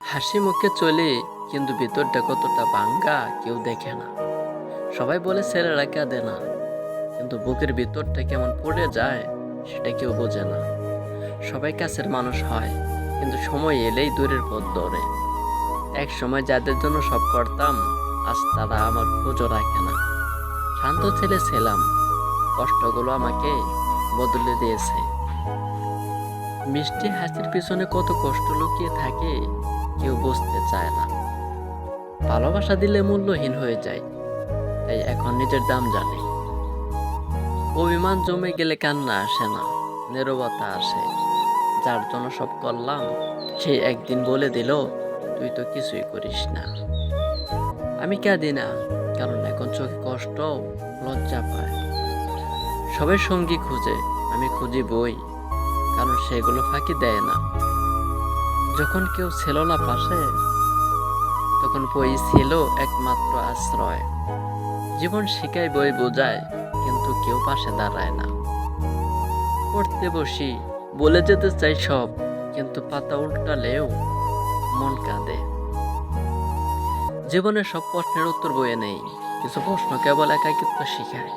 হাসি মুখে চলে, কিন্তু ভিতরটা কতটা ভাঙ্গা কেউ দেখে না। সবাই বলে, ছেলেরা কাঁদে না। কিন্তু বুকের ভিতরটা কেমন পড়ে যায়, সেটা কেউ বোঝে না। সবাই কাছের মানুষ হয়, কিন্তু সময় এলেই দূরের পথ ধরে। এক সময় যাদের জন্য সব করতাম, আজ তারা আমার খোঁজও রাখে না। শান্ত ছেলে ছিলাম, কষ্টগুলো আমাকে বদলে দিয়েছে। মিষ্টি হাসির পিছনে কত কষ্ট লুকিয়ে থাকে কেউ বুঝতে চায় না। ভালোবাসা দিলে মূল্যহীন হয়ে যায়, তাই এখন নিজের দাম জানে। অভিমান জমে গেলে কান্না আসে না, নিরবতা আসে। যার জন্য সব করলাম, সে একদিন বলে দিল, তুই তো কিছুই করিস না। আমি কাঁদি না, কারণ এখন চোখে কষ্ট, লজ্জা পায়। সবাই সঙ্গী খুঁজে, আমি খুঁজি বই, কারণ সেগুলো ফাঁকি দেয় না। যখন কেউ ছিল না পাশে, তখন বই ছিল একমাত্র আশ্রয়। জীবন শিখায়, বই বোঝায়, কিন্তু কেউ পাশে দাঁড়ায় না। পড়তে বসি, বলে যেতে চাই সব, কিন্তু পাতা উল্টালেও মন কাঁদে। জীবনের সব প্রশ্নের উত্তর বইয়ে নেই, কিছু প্রশ্ন কেবল একাকিত্ব শিখায়।